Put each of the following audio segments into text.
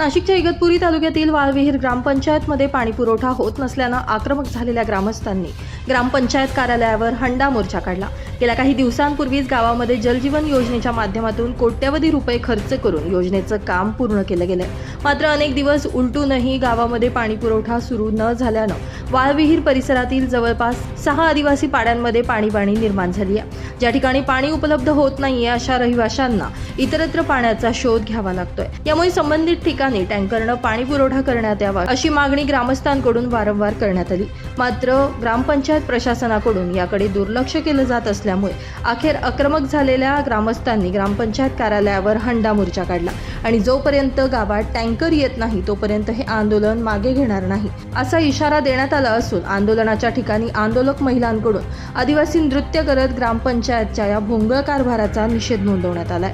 नाशिकच्या इगतपुरी तालुक्यातील वाळविहीर ग्रामपंचायतमध्ये पाणी पुरवठा होत नसल्यानं आक्रमक झालेल्या ग्रामस्थांनी ग्रामपंचायत कार्यालयावर हंडा मोर्चा काढला. गेल्या काही दिवसांपूर्वीच गावामध्ये जलजीवन योजनेच्या माध्यमातून कोट्यवधी रुपये खर्च करून योजनेचं काम पूर्ण केलं गेलंय. मात्र अनेक दिवस उलटूनही गावामध्ये पाणीपुरवठा सुरू न झाल्यानं वाळविहीर परिसरातील जवळपास सहा आदिवासी पाड्यांमध्ये पाणीपाणी निर्माण झाली आहे. ज्या ठिकाणी पाणी उपलब्ध होत नाहीये अशा रहिवाशांना इतरत्र पाण्याचा शोध घ्यावा लागतोय. यामुळे संबंधित ठिकाणी टँकरनं पाणी पुरवठा करण्यात यावा अशी मागणी ग्रामस्थांकडून वारंवार करण्यात आली. मात्र ग्रामपंचायत प्रशासनाकडून याकडे दुर्लक्ष केलं जात असल्यामुळे अखेर आक्रमक झालेल्या ग्रामस्थांनी ग्रामपंचायत कार्यालयावर हंडा मोर्चा काढला आणि जोपर्यंत गावात टँकर येत नाही तोपर्यंत हे आंदोलन मागे घेणार नाही असा इशारा देण्यात आला असून आंदोलनाच्या ठिकाणी आंदोलक महिलांकडून आदिवासी नृत्य करत ग्रामपंचायतच्या या भोंगळ कारभाराचा निषेध नोंदवण्यात आलाय.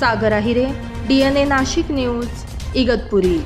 Sagar Ahire D N A Nashik news Igatpuri.